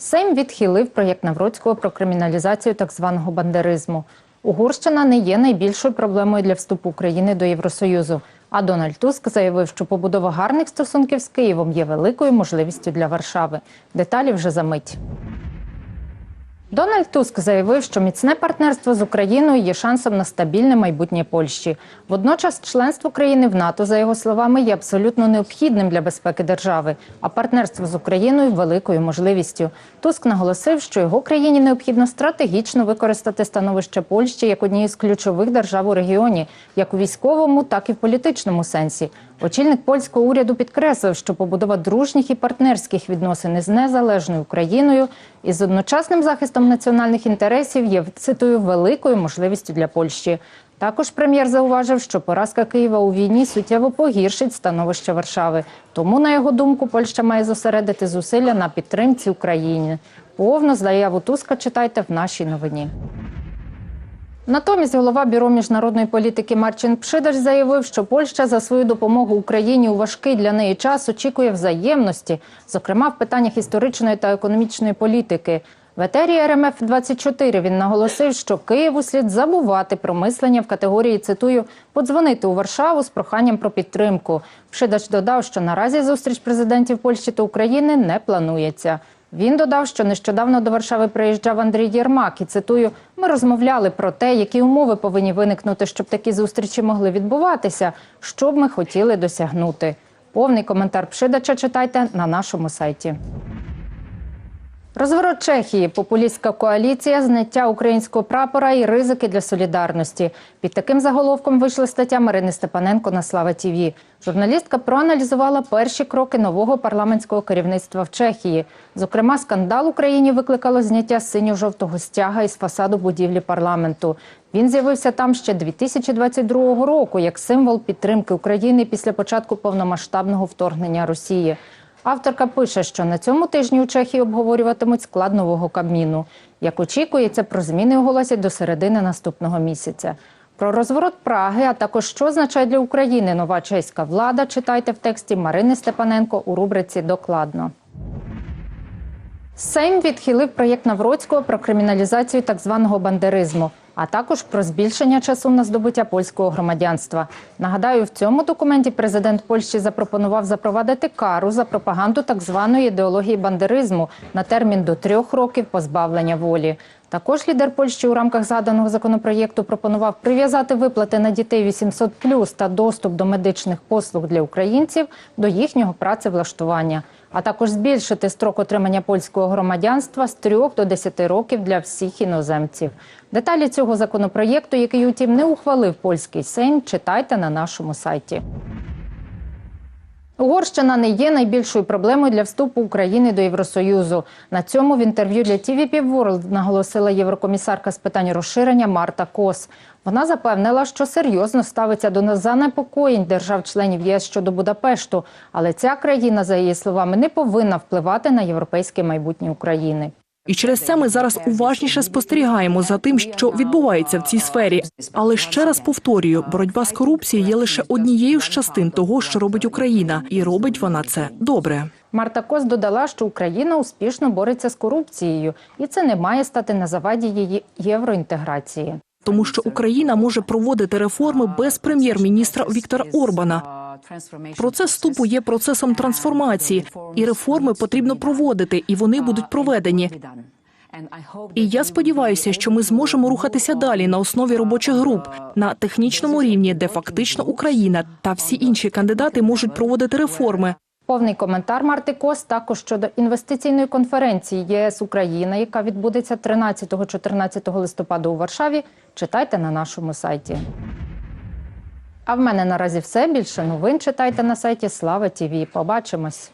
Сейм відхилив проєкт Навроцького про криміналізацію так званого бандеризму. Угорщина не є найбільшою проблемою для вступу України до Євросоюзу. А Дональд Туск заявив, що побудова гарних стосунків з Києвом є великою можливістю для Варшави. Деталі вже за мить. Дональд Туск заявив, що міцне партнерство з Україною є шансом на стабільне майбутнє Польщі. Водночас, членство країни в НАТО, за його словами, є абсолютно необхідним для безпеки держави, а партнерство з Україною великою можливістю. Туск наголосив, що його країні необхідно стратегічно використати становище Польщі як однієї з ключових держав у регіоні, як у військовому, так і в політичному сенсі. Очільник польського уряду підкреслив, що побудова дружніх і партнерських відносин із незалежною Україною із одночасним захистом національних інтересів є цитую великою можливістю для Польщі. Також прем'єр зауважив, що поразка Києва у війні суттєво погіршить становище Варшави. Тому, на його думку, Польща має зосередити зусилля на підтримці України. Повну заяву Туска читайте в нашій новині. Натомість голова бюро міжнародної політики Марчин Пшидач заявив, що Польща за свою допомогу Україні у важкий для неї час очікує взаємності, зокрема в питаннях історичної та економічної політики. В етері РМФ 24 він наголосив, що Києву слід забувати про мислення в категорії цитую подзвонити у Варшаву з проханням про підтримку. Пшидач додав, що наразі зустріч президентів Польщі та України не планується. Він додав, що нещодавно до Варшави приїжджав Андрій Єрмак і цитую: ми розмовляли про те, які умови повинні виникнути, щоб такі зустрічі могли відбуватися, що б ми хотіли досягнути. Повний коментар Пшидача читайте на нашому сайті. Розворот Чехії, популістська коаліція, зняття українського прапора і ризики для солідарності. Під таким заголовком вийшла стаття Марини Степаненко на Слава Тіві. Журналістка проаналізувала перші кроки нового парламентського керівництва в Чехії. Зокрема, скандал Україні викликало зняття синьо-жовтого стяга із фасаду будівлі парламенту. Він з'явився там ще 2022 року як символ підтримки України після початку повномасштабного вторгнення Росії. Авторка пише, що на цьому тижні у Чехії обговорюватимуть склад нового кабміну. Як очікується, про зміни оголосять до середини наступного місяця. Про розворот Праги, а також що означає для України нова чеська влада, читайте в тексті Марини Степаненко у рубриці Докладно. Сейм відхилив проєкт Навроцького про криміналізацію так званого бандеризму, а також про збільшення часу на здобуття польського громадянства. Нагадаю, в цьому документі президент Польщі запропонував запровадити кару за пропаганду так званої ідеології бандеризму на термін до трьох років позбавлення волі. Також лідер Польщі у рамках згаданого законопроєкту пропонував прив'язати виплати на дітей 800+, та доступ до медичних послуг для українців до їхнього працевлаштування, а також збільшити строк отримання польського громадянства з 3 до 10 років для всіх іноземців. Деталі цього законопроєкту, який, утім, не ухвалив польський сейм, читайте на нашому сайті. Угорщина не є найбільшою проблемою для вступу України до Євросоюзу. На цьому в інтерв'ю для TVP World наголосила єврокомісарка з питань розширення Марта Кос. Вона запевнила, що серйозно ставиться до занепокоєнь держав-членів ЄС щодо Будапешту, але ця країна, за її словами, не повинна впливати на європейське майбутнє України. І через це ми зараз уважніше спостерігаємо за тим, що відбувається в цій сфері. Але ще раз повторюю, боротьба з корупцією є лише однією з частин того, що робить Україна, і робить вона це добре. Марта Кос додала, що Україна успішно бореться з корупцією, і це не має стати на заваді її євроінтеграції. Тому що Україна може проводити реформи без прем'єр-міністра Віктора Орбана. Процес вступу є процесом трансформації, і реформи потрібно проводити, і вони будуть проведені. І я сподіваюся, що ми зможемо рухатися далі на основі робочих груп на технічному рівні, де фактично Україна та всі інші кандидати можуть проводити реформи. Повний коментар Марти Кос також щодо інвестиційної конференції ЄС Україна, яка відбудеться 13-14 листопада у Варшаві. Читайте на нашому сайті. А в мене наразі все. Більше новин читайте на сайті Слава Тіві. Побачимось.